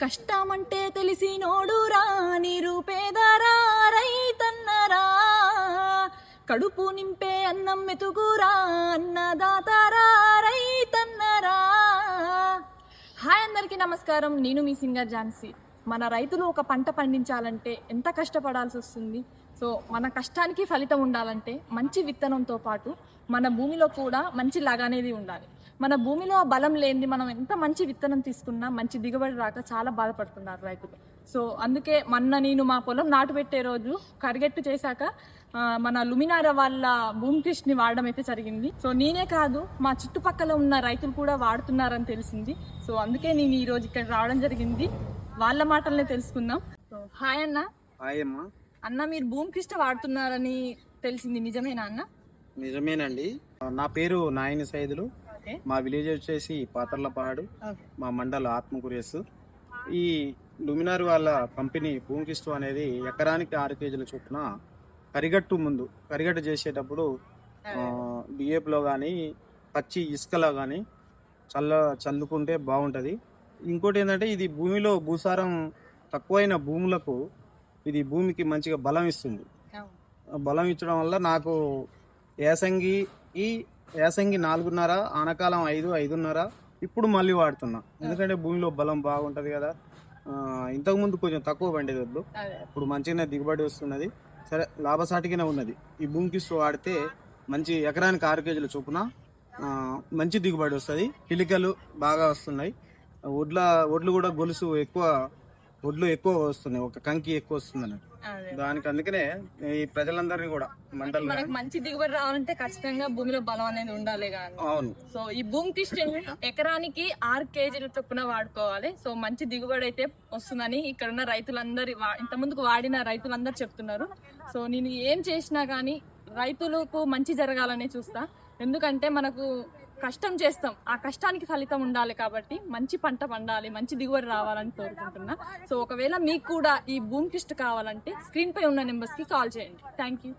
కష్టమంటే తెలిసి నోడురా నిరుపేదరా రైతన్నరా కడుపు నింపే అన్నం మెతుకురా అన్నదాతరా రైతన్నరా హాయ్ అందరికీ నమస్కారం. నేను మీ సింగర్ ఝాన్సీ. మన రైతులు ఒక పంట పండించాలంటే ఎంత కష్టపడాల్సి వస్తుంది? సో మన కష్టానికి ఫలితం ఉండాలంటే మంచి విత్తనంతో పాటు మన భూమిలో కూడా మంచి లాగా అనేది ఉండాలి. మన భూమిలో ఆ బలం లేనిది మనం ఎంత మంచి విత్తనం తీసుకున్నా మంచి దిగుబడి రాక చాలా బాధపడుతున్నారు రైతులు. సో అందుకే మొన్న నేను మా పొలం నాటు పెట్టే రోజు కరిగెట్టు చేశాక మన లుమినార వాళ్ళ భూమి కృష్ణని వాడడం అయితే జరిగింది. సో నేనే కాదు మా చుట్టుపక్కల ఉన్న రైతులు కూడా వాడుతున్నారని తెలిసింది. సో అందుకే నేను ఈ రోజు ఇక్కడ రావడం జరిగింది. వాళ్ళ మాటలనే తెలుసుకుందాం. సో హాయ్ అన్న. హాయ్ అమ్మా. అన్న మీరు భూమి కృష్ణ వాడుతున్నారని తెలిసింది. నిజమేనా అన్న? నిజమేనండి. నా పేరు నాయని సైదులు. మా విలేజ్ వచ్చేసి పాతర్లపాడు మా మండల ఆత్మకూరేస్. ఈ లుమినార్ వాళ్ళ కంపెనీ భూమికిస్తు అనేది ఎకరానికి ఆరు కేజీల చొప్పున కరిగట్టు ముందు కరిగట్టు చేసేటప్పుడు బిఏపులో కానీ పచ్చి ఇసుకలో కానీ చల్ల చల్లుకుంటే బాగుంటుంది. ఇంకోటి ఏంటంటే ఇది భూమిలో భూసారం తక్కువైన భూములకు ఇది భూమికి మంచిగా బలం ఇస్తుంది. బలం ఇచ్చడం వల్ల నాకు యాసంగి ఈ యాసంగి నాలుగున్నర ఆనకాలం ఐదు ఐదున్నర. ఇప్పుడు మళ్ళీ వాడుతున్నా. ఎందుకంటే భూమిలో బలం బాగుంటది కదా. ఆ, ఇంతకుముందు కొంచెం తక్కువ పండేది వద్దు. ఇప్పుడు మంచిగానే దిగుబడి వస్తున్నది. సరే లాభసాటిగానే ఉన్నది. ఈ భూమికిస్తూ వాడితే మంచి ఎకరానికి ఆరు కేజీల చొప్పున మంచి దిగుబడి వస్తుంది. పిలికలు బాగా వస్తున్నాయి. వడ్ల వడ్లు కూడా గొలుసు ఎక్కువ వడ్లు ఎక్కువ వస్తున్నాయి ఒక కంకి ఎక్కువ వస్తుంది అన్నట్టు దానికి అందుకనే ఈ ప్రజలందరినీ కూడా మనకు మంచి దిగుబడి రావాలంటే ఖచ్చితంగా భూమిలో బలం అనేది ఉండాలి కానీ అవును. సో ఈ భూమి కిస్టన్ ఎకరానికి ఆరు కేజీల చొప్పున వాడుకోవాలి. సో మంచి దిగుబడి అయితే వస్తుందని ఇక్కడ ఉన్న రైతులందరి ఇంత ముందుకు వాడిన రైతులందరూ చెప్తున్నారు. సో నేను ఏం చేసినా కానీ రైతులకు మంచి జరగాలని చూస్తా. ఎందుకంటే మనకు కష్టం చేస్తాం. ఆ కష్టానికి ఫలితం ఉండాలి కాబట్టి మంచి పంట పండాలి మంచి దిగుబడి రావాలని కోరుకుంటున్నా. సో ఒకవేళ మీకు కూడా ఈ భూమి కిస్ట్ కావాలంటే స్క్రీన్ పై ఉన్న నెంబర్స్కి కాల్ చేయండి. Thank you